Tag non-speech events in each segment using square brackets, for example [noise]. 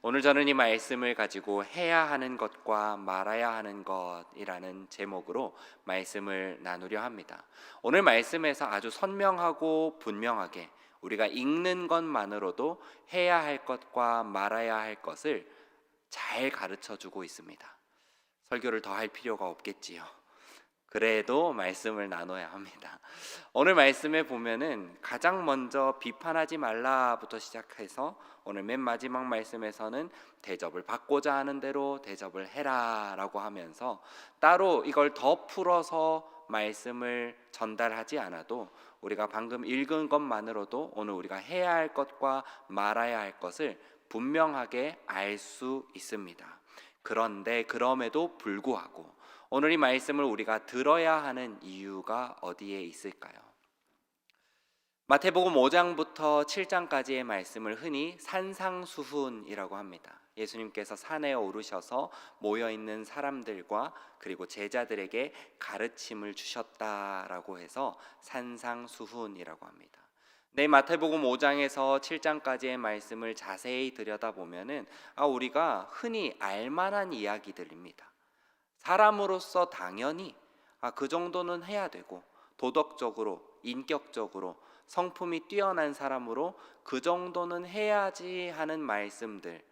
오늘 저는 이 말씀을 가지고 해야 하는 것과 말아야 하는 것이라는 제목으로 말씀을 나누려 합니다. 오늘 말씀에서 아주 선명하고 분명하게 우리가 읽는 것만으로도 해야 할 것과 말아야 할 것을 잘 가르쳐 주고 있습니다. 설교를 더 할 필요가 없겠지요. 그래도 말씀을 나눠야 합니다. 오늘 말씀에 보면은 가장 먼저 비판하지 말라부터 시작해서 오늘 맨 마지막 말씀에서는 대접을 받고자 하는 대로 대접을 해라라고 하면서 따로 이걸 더 풀어서 말씀을 전달하지 않아도 우리가 방금 읽은 것만으로도 오늘 우리가 해야 할 것과 말아야 할 것을 분명하게 알 수 있습니다. 그런데 그럼에도 불구하고 오늘 이 말씀을 우리가 들어야 하는 이유가 어디에 있을까요? 마태복음 5장부터 7장까지의 말씀을 흔히 산상수훈이라고 합니다. 예수님께서 산에 오르셔서 모여 있는 사람들과 그리고 제자들에게 가르침을 주셨다라고 해서 산상수훈이라고 합니다. 네, 마태복음 5장에서 7장까지의 말씀을 자세히 들여다보면은 아 우리가 흔히 알만한 이야기들입니다. 사람으로서 당연히 아, 그 정도는 해야 되고 도덕적으로 인격적으로 성품이 뛰어난 사람으로 그 정도는 해야지 하는 말씀들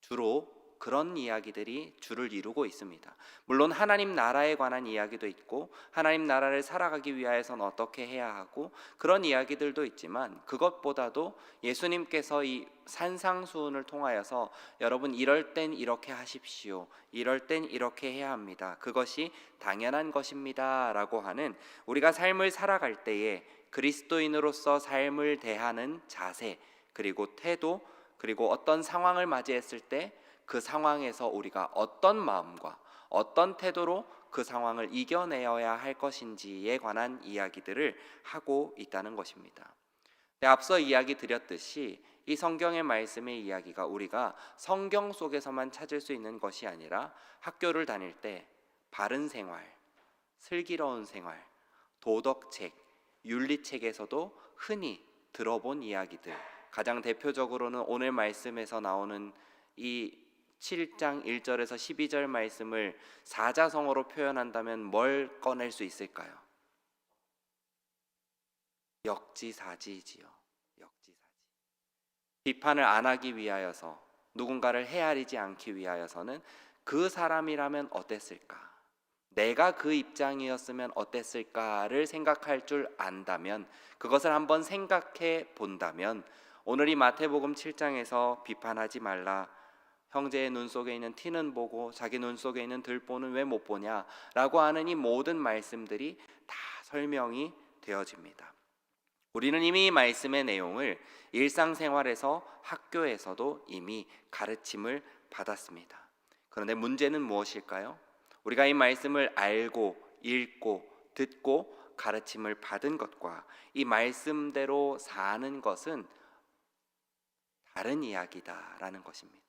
주로 그런 이야기들이 주를 이루고 있습니다. 물론 하나님 나라에 관한 이야기도 있고 하나님 나라를 살아가기 위하여서는 어떻게 해야 하고 그런 이야기들도 있지만 그것보다도 예수님께서 이 산상수훈을 통하여서 여러분 이럴 땐 이렇게 하십시오. 이럴 땐 이렇게 해야 합니다. 그것이 당연한 것입니다라고 하는 우리가 삶을 살아갈 때에 그리스도인으로서 삶을 대하는 자세 그리고 태도 그리고 어떤 상황을 맞이했을 때 그 상황에서 우리가 어떤 마음과 어떤 태도로 그 상황을 이겨내어야 할 것인지에 관한 이야기들을 하고 있다는 것입니다. 네, 앞서 이야기 드렸듯이 이 성경의 말씀의 이야기가 우리가 성경 속에서만 찾을 수 있는 것이 아니라 학교를 다닐 때 바른 생활, 슬기로운 생활, 도덕책, 윤리책에서도 흔히 들어본 이야기들 가장 대표적으로는 오늘 말씀에서 나오는 이 7장 1절에서 12절 말씀을 사자성어로 표현한다면 뭘 꺼낼 수 있을까요? 역지사지지요. 역지사지. 비판을 안 하기 위하여서 누군가를 헤아리지 않기 위하여서는 그 사람이라면 어땠을까? 내가 그 입장이었으면 어땠을까를 생각할 줄 안다면 그것을 한번 생각해 본다면 오늘 이 마태복음 7장에서 비판하지 말라 형제의 눈 속에 있는 티는 보고 자기 눈 속에 있는 들보는 왜 못 보냐라고 하는 이 모든 말씀들이 다 설명이 되어집니다. 우리는 이미 이 말씀의 내용을 일상생활에서 학교에서도 이미 가르침을 받았습니다. 그런데 문제는 무엇일까요? 우리가 이 말씀을 알고 읽고 듣고 가르침을 받은 것과 이 말씀대로 사는 것은 다른 이야기다라는 것입니다.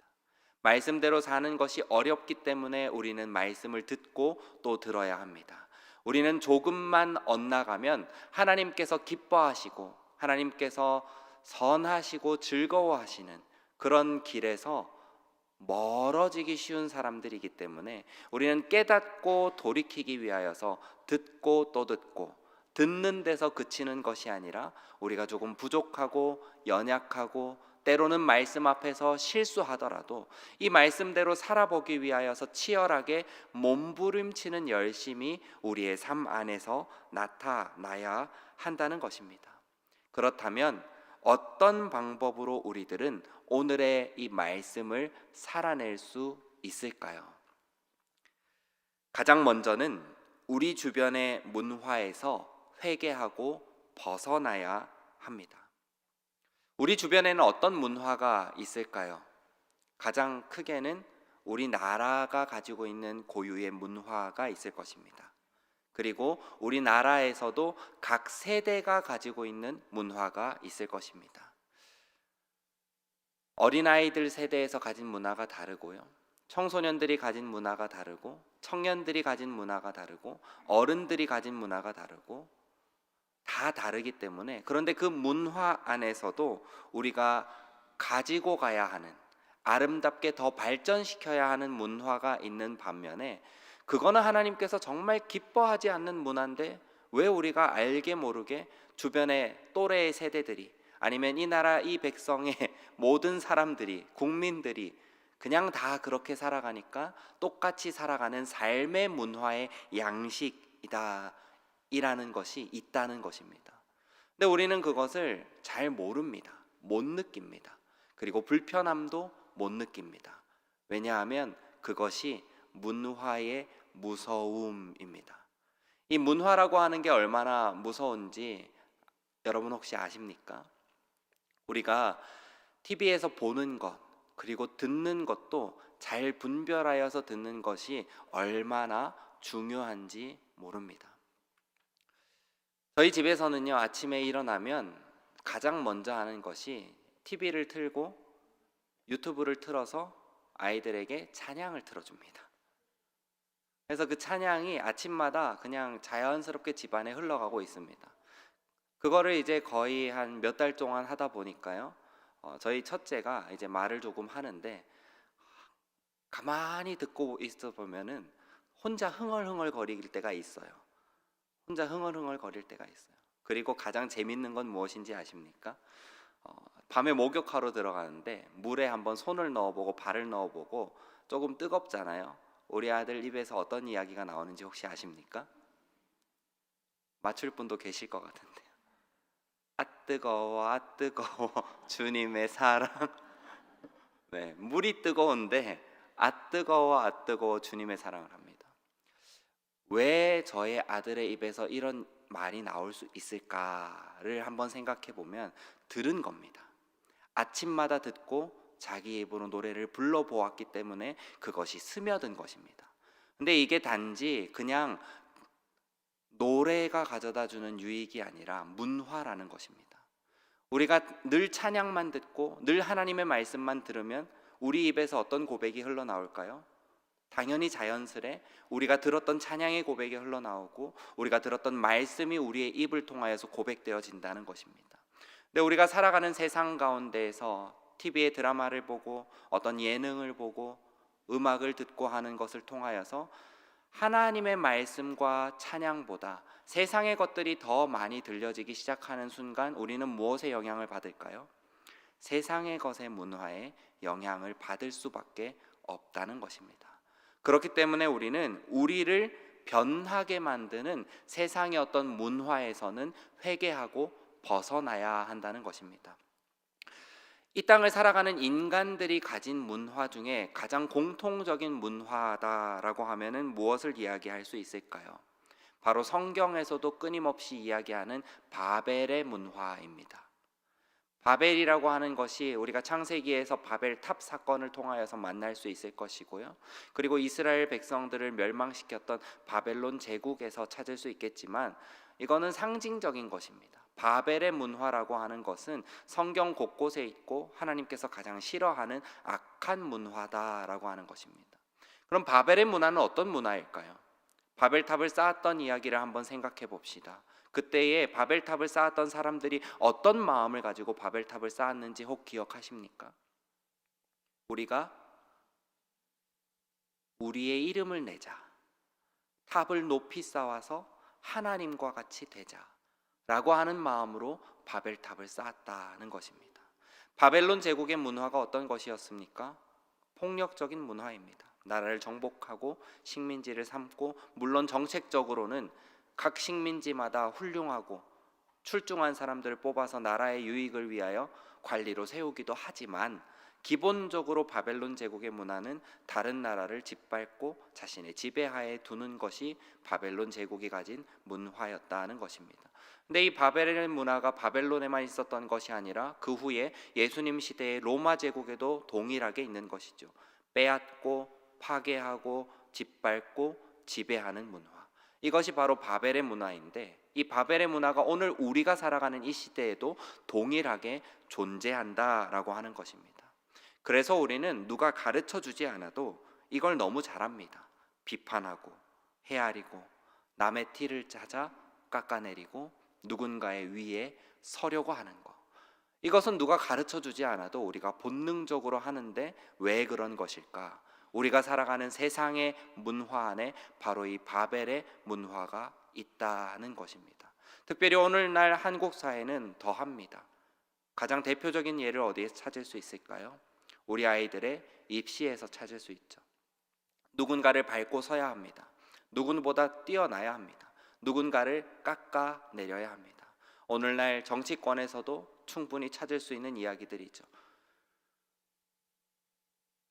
말씀대로 사는 것이 어렵기 때문에 우리는 말씀을 듣고 또 들어야 합니다. 우리는 조금만 엇나가면 하나님께서 기뻐하시고 하나님께서 선하시고 즐거워하시는 그런 길에서 멀어지기 쉬운 사람들이기 때문에 우리는 깨닫고 돌이키기 위하여서 듣고 또 듣고 듣는 데서 그치는 것이 아니라 우리가 조금 부족하고 연약하고 때로는 말씀 앞에서 실수하더라도 이 말씀대로 살아보기 위하여서 치열하게 몸부림치는 열심이 우리의 삶 안에서 나타나야 한다는 것입니다. 그렇다면 어떤 방법으로 우리들은 오늘의 이 말씀을 살아낼 수 있을까요? 가장 먼저는 우리 주변의 문화에서 회개하고 벗어나야 합니다. 우리 주변에는 어떤 문화가 있을까요? 가장 크게는 우리나라가 가지고 있는 고유의 문화가 있을 것입니다. 그리고 우리나라에서도 각 세대가 가지고 있는 문화가 있을 것입니다. 어린아이들 세대에서 가진 문화가 다르고요. 청소년들이 가진 문화가 다르고 청년들이 가진 문화가 다르고 어른들이 가진 문화가 다르고 다 다르기 때문에 그런데 그 문화 안에서도 우리가 가지고 가야 하는 아름답게 더 발전시켜야 하는 문화가 있는 반면에 그거는 하나님께서 정말 기뻐하지 않는 문화인데 왜 우리가 알게 모르게 주변의 또래의 세대들이 아니면 이 나라 이 백성의 [laughs] 모든 사람들이 국민들이 그냥 다 그렇게 살아가니까 똑같이 살아가는 삶의 문화의 양식이다 이라는 것이 있다는 것입니다. 근데 우리는 그것을 잘 모릅니다. 못 느낍니다. 그리고 불편함도 못 느낍니다. 왜냐하면 그것이 문화의 무서움입니다. 이 문화라고 하는 게 얼마나 무서운지 여러분 혹시 아십니까? 우리가 TV에서 보는 것 그리고 듣는 것도 잘 분별하여서 듣는 것이 얼마나 중요한지 모릅니다. 저희 집에서는요 아침에 일어나면 가장 먼저 하는 것이 TV를 틀고 유튜브를 틀어서 아이들에게 찬양을 틀어줍니다. 그래서 그 찬양이 아침마다 그냥 자연스럽게 집안에 흘러가고 있습니다. 그거를 이제 거의 한 몇 달 동안 하다 보니까요. 어, 저희 첫째가 이제 말을 조금 하는데 가만히 듣고 있어 보면은 혼자 흥얼흥얼 거릴 때가 있어요. 혼자 흥얼흥얼 거릴 때가 있어요. 그리고 가장 재밌는 건 무엇인지 아십니까? 어, 밤에 목욕하러 들어가는데 물에 한번 손을 넣어보고 발을 넣어보고 조금 뜨겁잖아요. 우리 아들 입에서 어떤 이야기가 나오는지 혹시 아십니까? 맞출 분도 계실 것 같은데요. 아 뜨거워, 아 뜨거워, [laughs] 주님의 사랑. [laughs] 네, 물이 뜨거운데 아 뜨거워, 아 뜨거워, 주님의 사랑을 합니다. 왜 저의 아들의 입에서 이런 말이 나올 수 있을까를 한번 생각해 보면 들은 겁니다. 아침마다 듣고 자기 입으로 노래를 불러 보았기 때문에 그것이 스며든 것입니다. 근데 이게 단지 그냥 노래가 가져다 주는 유익이 아니라 문화라는 것입니다. 우리가 늘 찬양만 듣고 늘 하나님의 말씀만 들으면 우리 입에서 어떤 고백이 흘러나올까요? 당연히 자연스레 우리가 들었던 찬양의 고백이 흘러나오고 우리가 들었던 말씀이 우리의 입을 통하여서 고백되어진다는 것입니다. 근데 우리가 살아가는 세상 가운데에서 TV에 드라마를 보고 어떤 예능을 보고 음악을 듣고 하는 것을 통하여서 하나님의 말씀과 찬양보다 세상의 것들이 더 많이 들려지기 시작하는 순간 우리는 무엇에 영향을 받을까요? 세상의 것의 문화에 영향을 받을 수밖에 없다는 것입니다. 그렇기 때문에 우리는 우리를 변하게 만드는 세상의 어떤 문화에서는 회개하고 벗어나야 한다는 것입니다. 이 땅을 살아가는 인간들이 가진 문화 중에 가장 공통적인 문화다라고 하면은 무엇을 이야기할 수 있을까요? 바로 성경에서도 끊임없이 이야기하는 바벨의 문화입니다. 바벨이라고 하는 것이 우리가 창세기에서 바벨 탑 사건을 통하여서 만날 수 있을 것이고요. 그리고 이스라엘 백성들을 멸망시켰던 바벨론 제국에서 찾을 수 있겠지만 이거는 상징적인 것입니다. 바벨의 문화라고 하는 것은 성경 곳곳에 있고 하나님께서 가장 싫어하는 악한 문화다라고 하는 것입니다. 그럼 바벨의 문화는 어떤 문화일까요? 바벨탑을 쌓았던 이야기를 한번 생각해 봅시다. 그때에 바벨탑을 쌓았던 사람들이 어떤 마음을 가지고 바벨탑을 쌓았는지 혹 기억하십니까? 우리가 우리의 이름을 내자. 탑을 높이 쌓아서 하나님과 같이 되자. 라고 하는 마음으로 바벨탑을 쌓았다는 것입니다. 바벨론 제국의 문화가 어떤 것이었습니까? 폭력적인 문화입니다. 나라를 정복하고 식민지를 삼고 물론 정책적으로는 각 식민지마다 훌륭하고 출중한 사람들을 뽑아서 나라의 유익을 위하여 관리로 세우기도 하지만 기본적으로 바벨론 제국의 문화는 다른 나라를 짓밟고 자신의 지배하에 두는 것이 바벨론 제국이 가진 문화였다는 것입니다. 근데 이 바벨의 문화가 바벨론에만 있었던 것이 아니라 그 후에 예수님 시대의 로마 제국에도 동일하게 있는 것이죠. 빼앗고 파괴하고 짓밟고 지배하는 문화. 이것이 바로 바벨의 문화인데 이 바벨의 문화가 오늘 우리가 살아가는 이 시대에도 동일하게 존재한다라고 하는 것입니다. 그래서 우리는 누가 가르쳐 주지 않아도 이걸 너무 잘합니다. 비판하고 헤아리고 남의 티를 찾아 깎아내리고 누군가의 위에 서려고 하는 거. 이것은 누가 가르쳐 주지 않아도 우리가 본능적으로 하는데 왜 그런 것일까? 우리가 살아가는 세상의 문화 안에 바로 이 바벨의 문화가 있다는 것입니다. 특별히 오늘날 한국 사회는 더합니다. 가장 대표적인 예를 어디에서 찾을 수 있을까요? 우리 아이들의 입시에서 찾을 수 있죠. 누군가를 밟고 서야 합니다. 누군보다 뛰어나야 합니다. 누군가를 깎아 내려야 합니다. 오늘날 정치권에서도 충분히 찾을 수 있는 이야기들이죠.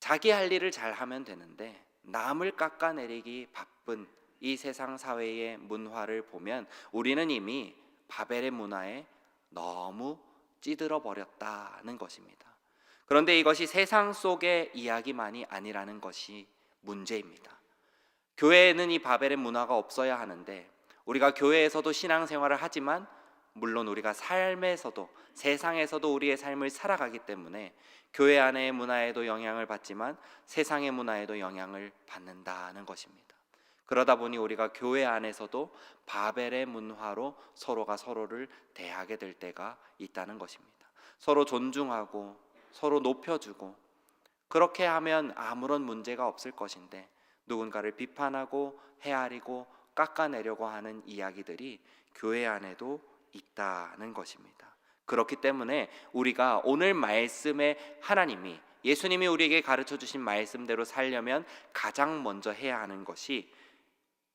자기 할 일을 잘 하면 되는데 남을 깎아내리기 바쁜 이 세상 사회의 문화를 보면 우리는 이미 바벨의 문화에 너무 찌들어 버렸다는 것입니다. 그런데 이것이 세상 속의 이야기만이 아니라는 것이 문제입니다. 교회에는 이 바벨의 문화가 없어야 하는데 우리가 교회에서도 신앙생활을 하지만 물론 우리가 삶에서도 세상에서도 우리의 삶을 살아가기 때문에 교회 안의 문화에도 영향을 받지만 세상의 문화에도 영향을 받는다는 것입니다. 그러다 보니 우리가 교회 안에서도 바벨의 문화로 서로가 서로를 대하게 될 때가 있다는 것입니다. 서로 존중하고 서로 높여주고 그렇게 하면 아무런 문제가 없을 것인데 누군가를 비판하고 헤아리고 깎아내려고 하는 이야기들이 교회 안에도 있다는 것입니다. 그렇기 때문에 우리가 오늘 말씀의 하나님이 예수님이 우리에게 가르쳐 주신 말씀대로 살려면 가장 먼저 해야 하는 것이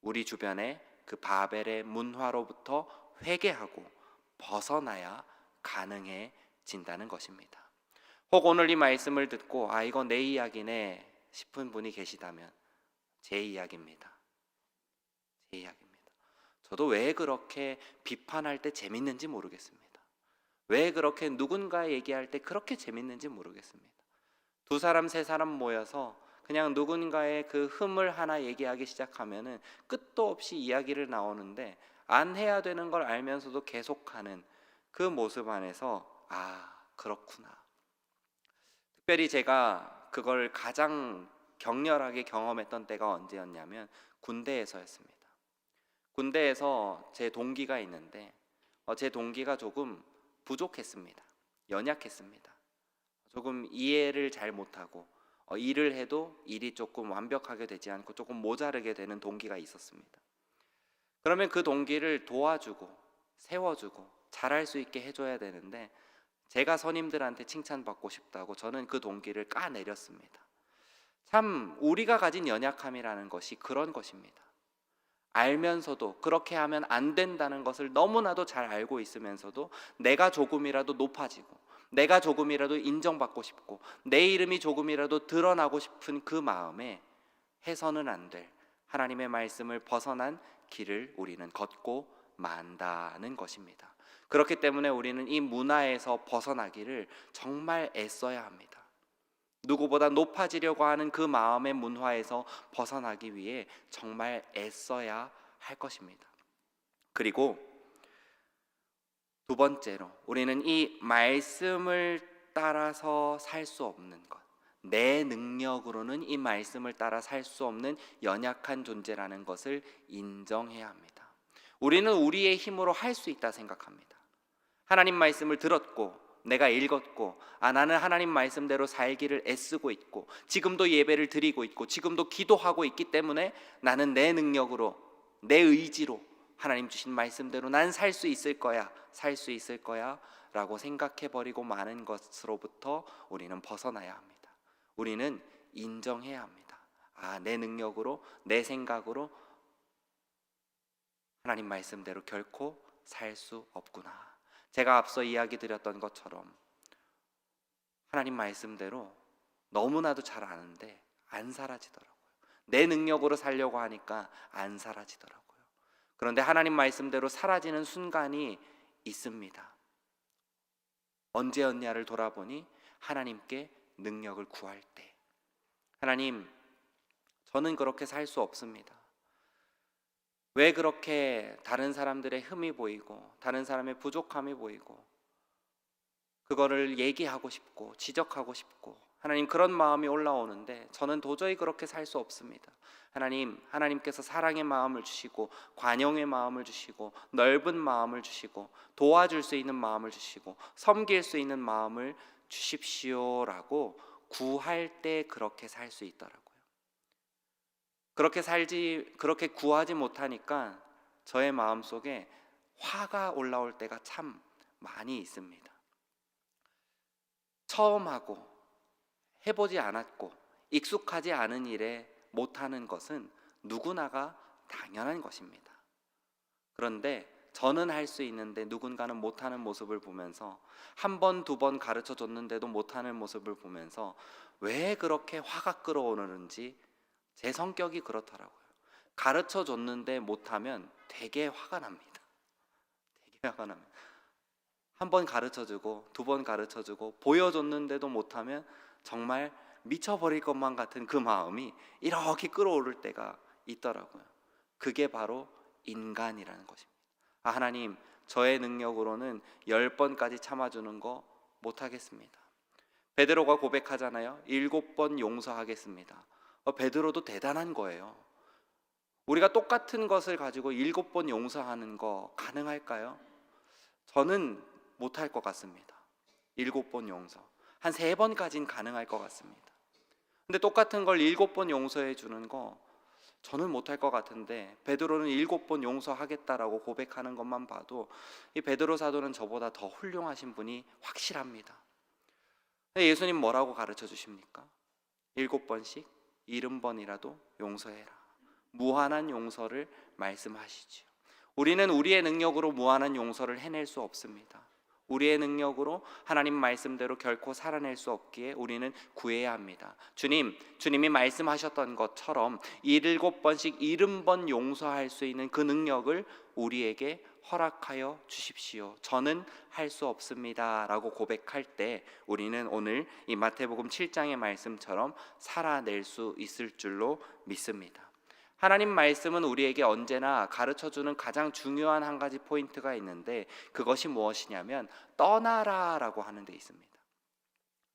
우리 주변의 그 바벨의 문화로부터 회개하고 벗어나야 가능해진다는 것입니다. 혹 오늘 이 말씀을 듣고 아 이거 내 이야기네 싶은 분이 계시다면 제 이야기입니다. 제 이야기입니다. 저도 왜 그렇게 비판할 때 재밌는지 모르겠습니다. 왜 그렇게 누군가 얘기할 때 그렇게 재밌는지 모르겠습니다. 두 사람 세 사람 모여서 그냥 누군가의 그 흠을 하나 얘기하기 시작하면은 끝도 없이 이야기를 나오는데 안 해야 되는 걸 알면서도 계속하는 그 모습 안에서 아 그렇구나. 특별히 제가 그걸 가장 격렬하게 경험했던 때가 언제였냐면 군대에서였습니다. 군대에서 제 동기가 있는데 어, 제 동기가 조금 부족했습니다. 연약했습니다. 조금 이해를 잘 못하고 어, 일을 해도 일이 조금 완벽하게 되지 않고 조금 모자르게 되는 동기가 있었습니다. 그러면 그 동기를 도와주고 세워주고 잘할 수 있게 해줘야 되는데 제가 선임들한테 칭찬받고 싶다고 저는 그 동기를 까내렸습니다. 참 우리가 가진 연약함이라는 것이 그런 것입니다. 알면서도 그렇게 하면 안 된다는 것을 너무나도 잘 알고 있으면서도 내가 조금이라도 높아지고 내가 조금이라도 인정받고 싶고 내 이름이 조금이라도 드러나고 싶은 그 마음에 해서는 안 될 하나님의 말씀을 벗어난 길을 우리는 걷고 만다는 것입니다. 그렇기 때문에 우리는 이 문화에서 벗어나기를 정말 애써야 합니다. 누구보다 높아지려고 하는 그 마음의 문화에서 벗어나기 위해 정말 애써야 할 것입니다. 그리고 두 번째로 우리는 이 말씀을 따라서 살 수 없는 것. 내 능력으로는 이 말씀을 따라 살 수 없는 연약한 존재라는 것을 인정해야 합니다. 우리는 우리의 힘으로 할 수 있다 생각합니다. 하나님 말씀을 들었고 내가 읽었고 아 나는 하나님 말씀대로 살기를 애쓰고 있고 지금도 예배를 드리고 있고 지금도 기도하고 있기 때문에 나는 내 능력으로 내 의지로 하나님 주신 말씀대로 난 살 수 있을 거야 살 수 있을 거야라고 생각해 버리고 많은 것으로부터 우리는 벗어나야 합니다. 우리는 인정해야 합니다. 아 내 능력으로 내 생각으로 하나님 말씀대로 결코 살 수 없구나. 제가 앞서 이야기 드렸던 것처럼 하나님 말씀대로 너무나도 잘 아는데 안 사라지더라고요. 내 능력으로 살려고 하니까 안 사라지더라고요. 그런데 하나님 말씀대로 사라지는 순간이 있습니다. 언제였냐를 돌아보니 하나님께 능력을 구할 때. 하나님, 저는 그렇게 살 수 없습니다. 왜 그렇게 다른 사람들의 흠이 보이고 다른 사람의 부족함이 보이고 그거를 얘기하고 싶고 지적하고 싶고 하나님 그런 마음이 올라오는데 저는 도저히 그렇게 살 수 없습니다. 하나님, 하나님께서 사랑의 마음을 주시고 관용의 마음을 주시고 넓은 마음을 주시고 도와줄 수 있는 마음을 주시고 섬길 수 있는 마음을 주십시오라고 구할 때 그렇게 살 수 있더라고요. 그렇게 살지 그렇게 구하지 못하니까 저의 마음 속에 화가 올라올 때가 참 많이 있습니다. 처음 하고 해보지 않았고 익숙하지 않은 일에 못하는 것은 누구나가 당연한 것입니다. 그런데 저는 할 수 있는데 누군가는 못하는 모습을 보면서 한 번, 두 번 가르쳐 줬는데도 못하는 모습을 보면서 왜 그렇게 화가 끓어오르는지 제 성격이 그렇더라고요. 가르쳐 줬는데 못하면 되게 화가 납니다. 되게 화가 납니다. 한 번 가르쳐 주고 두 번 가르쳐 주고 보여줬는데도 못하면 정말 미쳐버릴 것만 같은 그 마음이 이렇게 끌어오를 때가 있더라고요. 그게 바로 인간이라는 것입니다. 아, 하나님, 저의 능력으로는 열 번까지 참아주는 거 못하겠습니다. 베드로가 고백하잖아요. 일곱 번 용서하겠습니다. 어, 베드로도 대단한 거예요. 우리가 똑같은 것을 가지고 일곱 번 용서하는 거 가능할까요? 저는 못할 것 같습니다. 일곱 번 용서. 한 세 번까지는 가능할 것 같습니다. 근데 똑같은 걸 일곱 번 용서해 주는 거 저는 못할 것 같은데 베드로는 일곱 번 용서하겠다라고 고백하는 것만 봐도 이 베드로 사도는 저보다 더 훌륭하신 분이 확실합니다. 예수님 뭐라고 가르쳐 주십니까? 일곱 번씩 일흔 번이라도 용서해라. 무한한 용서를 말씀하시지요. 우리는 우리의 능력으로 무한한 용서를 해낼 수 없습니다. 우리의 능력으로 하나님 말씀대로 결코 살아낼 수 없기에 우리는 구해야 합니다. 주님, 주님이 말씀하셨던 것처럼 일곱 번씩 일흔 번 용서할 수 있는 그 능력을 우리에게 허락하여 주십시오. 저는 할 수 없습니다 라고 고백할 때 우리는 오늘 이 마태복음 7장의 말씀처럼 살아낼 수 있을 줄로 믿습니다. 하나님 말씀은 우리에게 언제나 가르쳐 주는 가장 중요한 한 가지 포인트가 있는데 그것이 무엇이냐면 떠나라라고 하는 데 있습니다.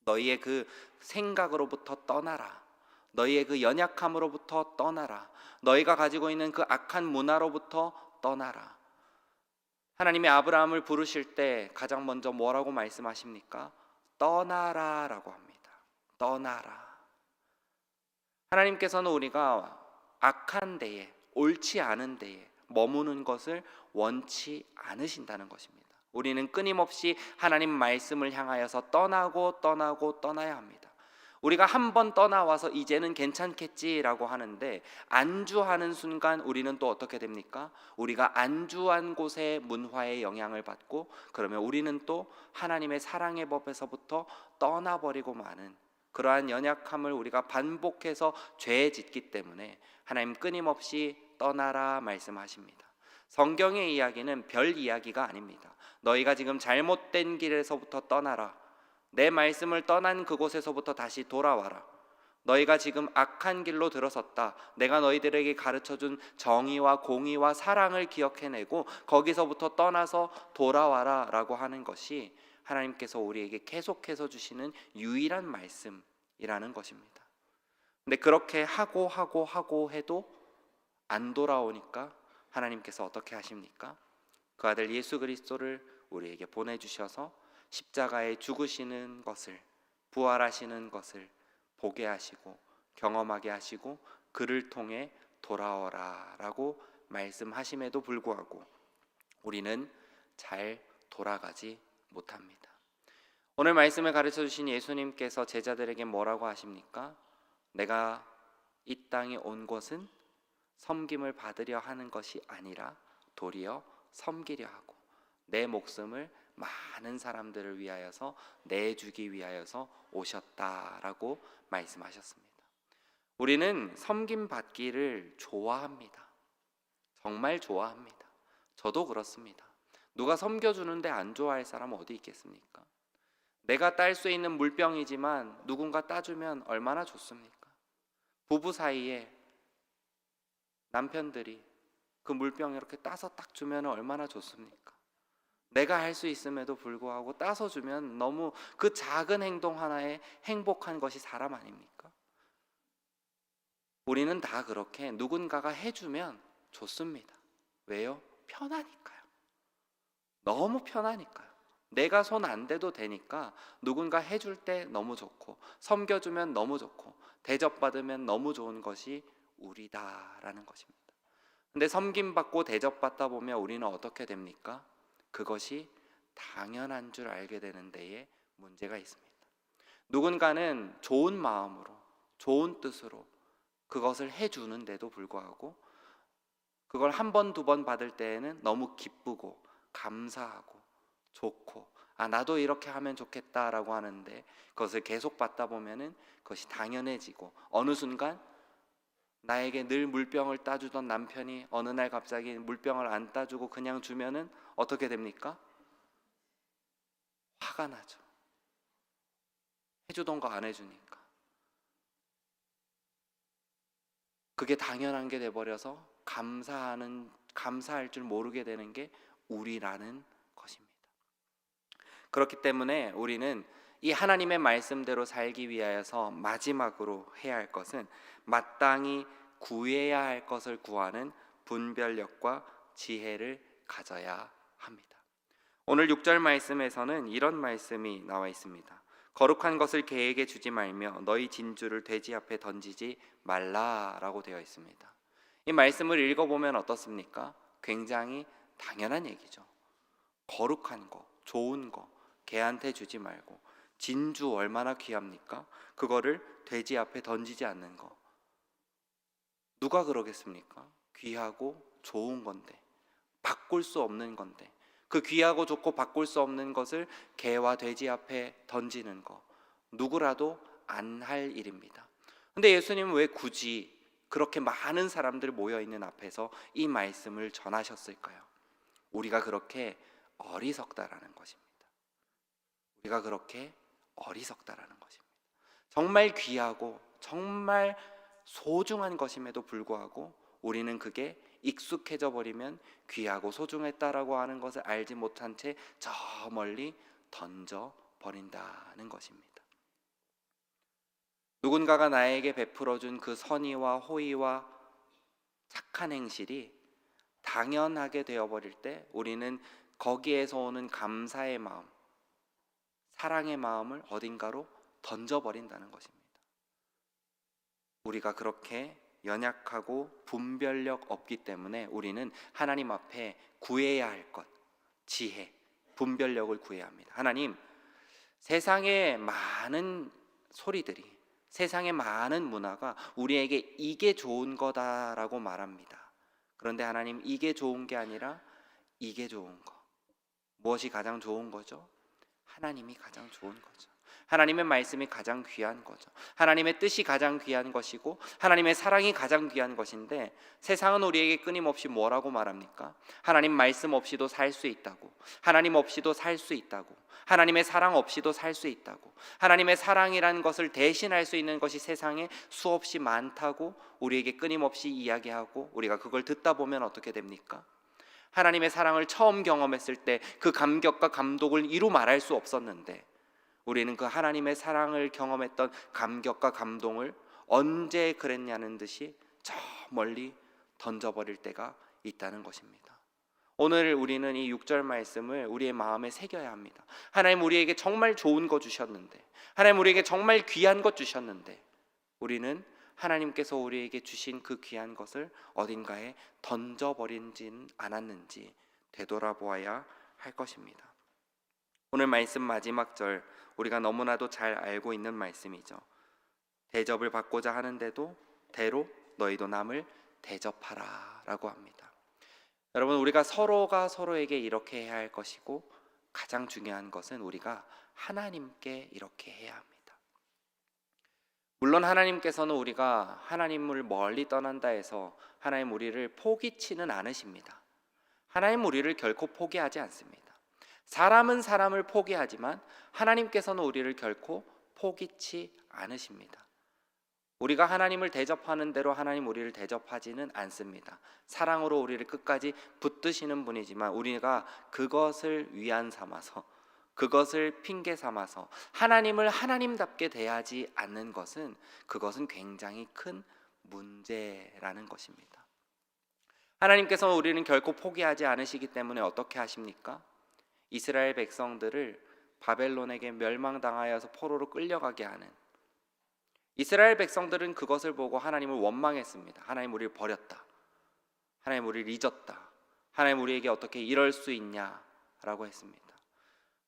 너희의 그 생각으로부터 떠나라. 너희의 그 연약함으로부터 떠나라. 너희가 가지고 있는 그 악한 문화로부터 떠나라. 하나님이 아브라함을 부르실 때 가장 먼저 뭐라고 말씀하십니까? 떠나라라고 합니다. 떠나라. 하나님께서는 우리가 악한 데에 옳지 않은 데에 머무는 것을 원치 않으신다는 것입니다. 우리는 끊임없이 하나님 말씀을 향하여서 떠나고 떠나고 떠나야 합니다. 우리가 한 번 떠나와서 이제는 괜찮겠지라고 하는데 안주하는 순간 우리는 또 어떻게 됩니까? 우리가 안주한 곳의 문화의 영향을 받고 그러면 우리는 또 하나님의 사랑의 법에서부터 떠나버리고 마는 그러한 연약함을 우리가 반복해서 죄에 짓기 때문에 하나님 끊임없이 떠나라 말씀하십니다. 성경의 이야기는 별 이야기가 아닙니다. 너희가 지금 잘못된 길에서부터 떠나라. 내 말씀을 떠난 그곳에서부터 다시 돌아와라. 너희가 지금 악한 길로 들어섰다. 내가 너희들에게 가르쳐 준 정의와 공의와 사랑을 기억해내고 거기서부터 떠나서 돌아와라 라고 하는 것이 하나님께서 우리에게 계속해서 주시는 유일한 말씀이라는 것입니다. 근데 그렇게 하고 하고 하고 해도 안 돌아오니까 하나님께서 어떻게 하십니까? 그 아들 예수 그리스도를 우리에게 보내 주셔서 십자가에 죽으시는 것을 부활하시는 것을 보게 하시고 경험하게 하시고 그를 통해 돌아오라라고 말씀하심에도 불구하고 우리는 잘 돌아가지 못합니다. 오늘 말씀을 가르쳐 주신 예수님께서 제자들에게 뭐라고 하십니까? 내가 이 땅에 온 것은 섬김을 받으려 하는 것이 아니라 도리어 섬기려 하고 내 목숨을 많은 사람들을 위하여서 내주기 위하여서 오셨다라고 말씀하셨습니다. 우리는 섬김 받기를 좋아합니다. 정말 좋아합니다. 저도 그렇습니다. 누가 섬겨주는데 안 좋아할 사람 어디 있겠습니까? 내가 딸 수 있는 물병이지만 누군가 따주면 얼마나 좋습니까? 부부 사이에 남편들이 그 물병 이렇게 따서 딱 주면 얼마나 좋습니까? 내가 할 수 있음에도 불구하고 따서 주면 너무 그 작은 행동 하나에 행복한 것이 사람 아닙니까? 우리는 다 그렇게 누군가가 해주면 좋습니다. 왜요? 편하니까요. 너무 편하니까요. 내가 손 안 대도 되니까 누군가 해줄 때 너무 좋고 섬겨주면 너무 좋고 대접받으면 너무 좋은 것이 우리다라는 것입니다. 근데 섬김받고 대접받다 보면 우리는 어떻게 됩니까? 그것이 당연한 줄 알게 되는 데에 문제가 있습니다. 누군가는 좋은 마음으로, 좋은 뜻으로 그것을 해주는데도 불구하고 그걸 한 번, 두 번 받을 때에는 너무 기쁘고 감사하고 좋고 아 나도 이렇게 하면 좋겠다라고 하는데 그것을 계속 받다 보면은 그것이 당연해지고 어느 순간 나에게 늘 물병을 따주던 남편이 어느 날 갑자기 물병을 안 따주고 그냥 주면은 어떻게 됩니까? 화가 나죠. 해주던 거 안 해주니까. 그게 당연한 게 돼버려서 감사하는 감사할 줄 모르게 되는 게 우리라는 것입니다. 그렇기 때문에 우리는 이 하나님의 말씀대로 살기 위하여서 마지막으로 해야 할 것은 마땅히 구해야 할 것을 구하는 분별력과 지혜를 가져야 합니다. 오늘 6절 말씀에서는 이런 말씀이 나와 있습니다. 거룩한 것을 개에게 주지 말며 너희 진주를 돼지 앞에 던지지 말라라고 되어 있습니다. 이 말씀을 읽어보면 어떻습니까? 굉장히 당연한 얘기죠. 거룩한 거, 좋은 거, 개한테 주지 말고 진주 얼마나 귀합니까? 그거를 돼지 앞에 던지지 않는 거. 누가 그러겠습니까? 귀하고 좋은 건데 바꿀 수 없는 건데 그 귀하고 좋고 바꿀 수 없는 것을 개와 돼지 앞에 던지는 거 누구라도 안 할 일입니다. 근데 예수님은 왜 굳이 그렇게 많은 사람들 모여 있는 앞에서 이 말씀을 전하셨을까요? 우리가 그렇게 어리석다라는 것입니다. 우리가 그렇게 어리석다라는 것입니다. 정말 귀하고 정말 소중한 것임에도 불구하고 우리는 그게 익숙해져 버리면 귀하고 소중했다라고 하는 것을 알지 못한 채 저 멀리 던져 버린다는 것입니다. 누군가가 나에게 베풀어 준 그 선의와 호의와 착한 행실이 당연하게 되어 버릴 때 우리는 거기에서 오는 감사의 마음, 사랑의 마음을 어딘가로 던져 버린다는 것입니다. 우리가 그렇게 연약하고 분별력 없기 때문에 우리는 하나님 앞에 구해야 할 것, 지혜, 분별력을 구해야 합니다. 하나님, 세상의 많은 소리들이 세상의 많은 문화가 우리에게 이게 좋은 거다라고 말합니다. 그런데 하나님 이게 좋은 게 아니라 이게 좋은 거. 무엇이 가장 좋은 거죠? 하나님이 가장 좋은 거죠. 하나님의 말씀이 가장 귀한 거죠. 하나님의 뜻이 가장 귀한 것이고 하나님의 사랑이 가장 귀한 것인데 세상은 우리에게 끊임없이 뭐라고 말합니까? 하나님 말씀 없이도 살 수 있다고. 하나님 없이도 살 수 있다고. 하나님의 사랑 없이도 살 수 있다고. 하나님의 사랑이라는 것을 대신할 수 있는 것이 세상에 수없이 많다고 우리에게 끊임없이 이야기하고 우리가 그걸 듣다 보면 어떻게 됩니까? 하나님의 사랑을 처음 경험했을 때 그 감격과 감독을 이루 말할 수 없었는데 우리는 그 하나님의 사랑을 경험했던 감격과 감동을 언제 그랬냐는 듯이 저 멀리 던져버릴 때가 있다는 것입니다. 오늘 우리는 이 6절 말씀을 우리의 마음에 새겨야 합니다. 하나님 우리에게 정말 좋은 거 주셨는데, 하나님 우리에게 정말 귀한 것 주셨는데, 우리는 하나님께서 우리에게 주신 그 귀한 것을 어딘가에 던져버린진 않았는지 되돌아보아야 할 것입니다. 오늘 말씀 마지막 절 우리가 너무나도 잘 알고 있는 말씀이죠. 대접을 받고자 하는데도 대로 너희도 남을 대접하라라고 합니다. 여러분 우리가 서로가 서로에게 이렇게 해야 할 것이고 가장 중요한 것은 우리가 하나님께 이렇게 해야 합니다. 물론 하나님께서는 우리가 하나님을 멀리 떠난다 해서 하나님 우리를 포기치는 않으십니다. 하나님 우리를 결코 포기하지 않습니다. 사람은 사람을 포기하지만 하나님께서는 우리를 결코 포기치 않으십니다. 우리가 하나님을 대접하는 대로 하나님 우리를 대접하지는 않습니다. 사랑으로 우리를 끝까지 붙드시는 분이지만 우리가 그것을 위안 삼아서 그것을 핑계 삼아서 하나님을 하나님답게 대하지 않는 것은 그것은 굉장히 큰 문제라는 것입니다. 하나님께서 우리는 결코 포기하지 않으시기 때문에 어떻게 하십니까? 이스라엘 백성들을 바벨론에게 멸망당하여서 포로로 끌려가게 하는 이스라엘 백성들은 그것을 보고 하나님을 원망했습니다. 하나님 우리를 버렸다. 하나님 우리를 잊었다. 하나님 우리에게 어떻게 이럴 수 있냐라고 했습니다.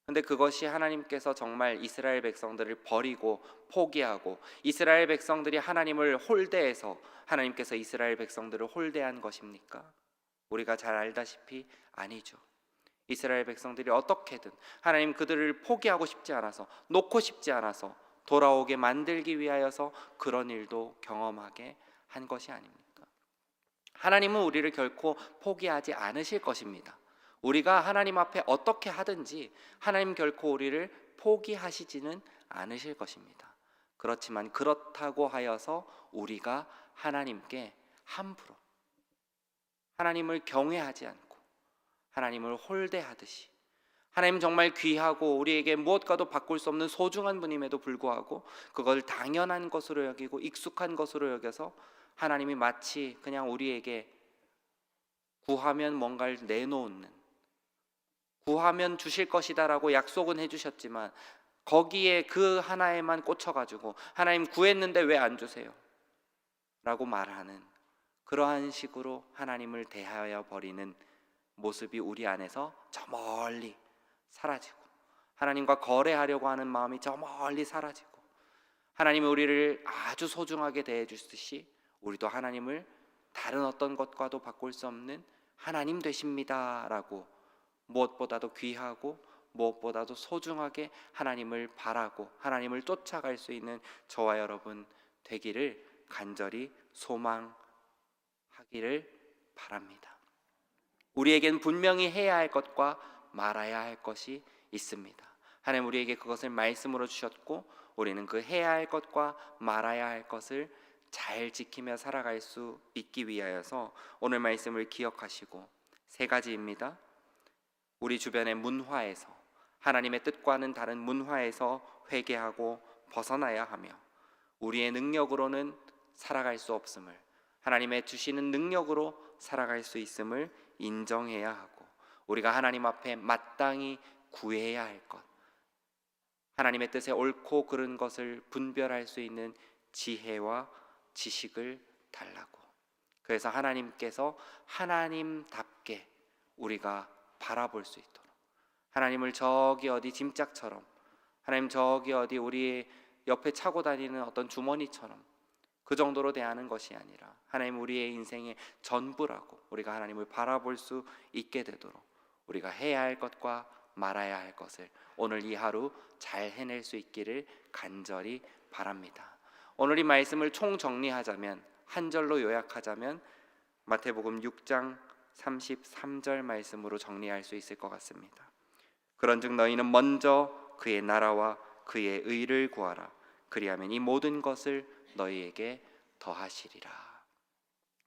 근데 그것이 하나님께서 정말 이스라엘 백성들을 버리고 포기하고 이스라엘 백성들이 하나님을 홀대해서 하나님께서 이스라엘 백성들을 홀대한 것입니까? 우리가 잘 알다시피 아니죠. 이스라엘 백성들이 어떻게든 하나님 그들을 포기하고 싶지 않아서 놓고 싶지 않아서 돌아오게 만들기 위하여서 그런 일도 경험하게 한 것이 아닙니까? 하나님은 우리를 결코 포기하지 않으실 것입니다. 우리가 하나님 앞에 어떻게 하든지 하나님 결코 우리를 포기하시지는 않으실 것입니다. 그렇지만 그렇다고 하여서 우리가 하나님께 함부로 하나님을 경외하지 않고 하나님을 홀대하듯이 하나님 정말 귀하고 우리에게 무엇과도 바꿀 수 없는 소중한 분임에도 불구하고 그걸 당연한 것으로 여기고 익숙한 것으로 여겨서 하나님이 마치 그냥 우리에게 구하면 뭔가를 내놓는 구하면 주실 것이다라고 약속은 해주셨지만 거기에 그 하나에만 꽂혀가지고 하나님 구했는데 왜 안 주세요? 라고 말하는 그러한 식으로 하나님을 대하여 버리는 모습이 우리 안에서 저 멀리 사라지고 하나님과 거래하려고 하는 마음이 저 멀리 사라지고 하나님이 우리를 아주 소중하게 대해 주듯이 우리도 하나님을 다른 어떤 것과도 바꿀 수 없는 하나님 되십니다라고 무엇보다도 귀하고 무엇보다도 소중하게 하나님을 바라고 하나님을 쫓아갈 수 있는 저와 여러분 되기를 간절히 소망하기를 바랍니다. 우리에겐 분명히 해야 할 것과 말아야 할 것이 있습니다. 하나님 우리에게 그것을 말씀으로 주셨고 우리는 그 해야 할 것과 말아야 할 것을 잘 지키며 살아갈 수 있기 위하여서 오늘 말씀을 기억하시고 세 가지입니다. 우리 주변의 문화에서 하나님의 뜻과는 다른 문화에서 회개하고 벗어나야 하며 우리의 능력으로는 살아갈 수 없음을 하나님의 주시는 능력으로 살아갈 수 있음을 인정해야 하고 우리가 하나님 앞에 마땅히 구해야 할 것, 하나님의 뜻에 옳고 그른 것을 분별할 수 있는 지혜와 지식을 달라고. 그래서 하나님께서 하나님답게 우리가 바라볼 수 있도록 하나님을 저기 어디 짐짝처럼 하나님 저기 어디 우리 옆에 차고 다니는 어떤 주머니처럼 그 정도로 대하는 것이 아니라 하나님 우리의 인생의 전부라고 우리가 하나님을 바라볼 수 있게 되도록 우리가 해야 할 것과 말아야 할 것을 오늘 이 하루 잘 해낼 수 있기를 간절히 바랍니다. 오늘 이 말씀을 총 정리하자면 한 절로 요약하자면 마태복음 6장 33절 말씀으로 정리할 수 있을 것 같습니다. 그런즉 너희는 먼저 그의 나라와 그의 의를 구하라. 그리하면 이 모든 것을 너희에게 더하시리라.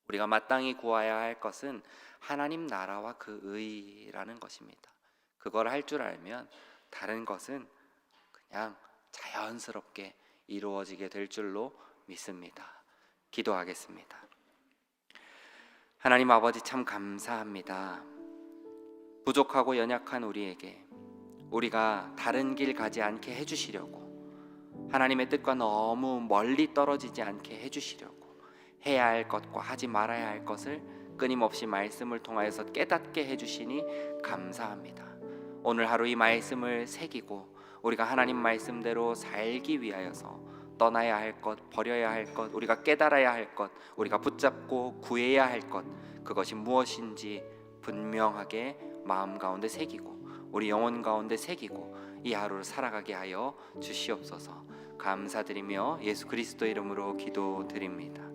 우리가 마땅히 구해야 할 것은 하나님 나라와 그 의라는 것입니다. 그걸 할 줄 알면 다른 것은 그냥 자연스럽게 이루어지게 될 줄로 믿습니다. 기도하겠습니다. 하나님 아버지 참 감사합니다. 부족하고 연약한 우리에게 우리가 다른 길 가지 않게 해주시려고 하나님의 뜻과 너무 멀리 떨어지지 않게 해주시려고 해야 할 것과 하지 말아야 할 것을 끊임없이 말씀을 통하여서 깨닫게 해주시니 감사합니다. 오늘 하루 이 말씀을 새기고 우리가 하나님 말씀대로 살기 위하여서 떠나야 할 것, 버려야 할 것, 우리가 깨달아야 할 것, 우리가 붙잡고 구해야 할 것, 그것이 무엇인지 분명하게 마음 가운데 새기고 우리 영혼 가운데 새기고 이 하루를 살아가게 하여 주시옵소서. 감사드리며 예수 그리스도 이름으로 기도드립니다.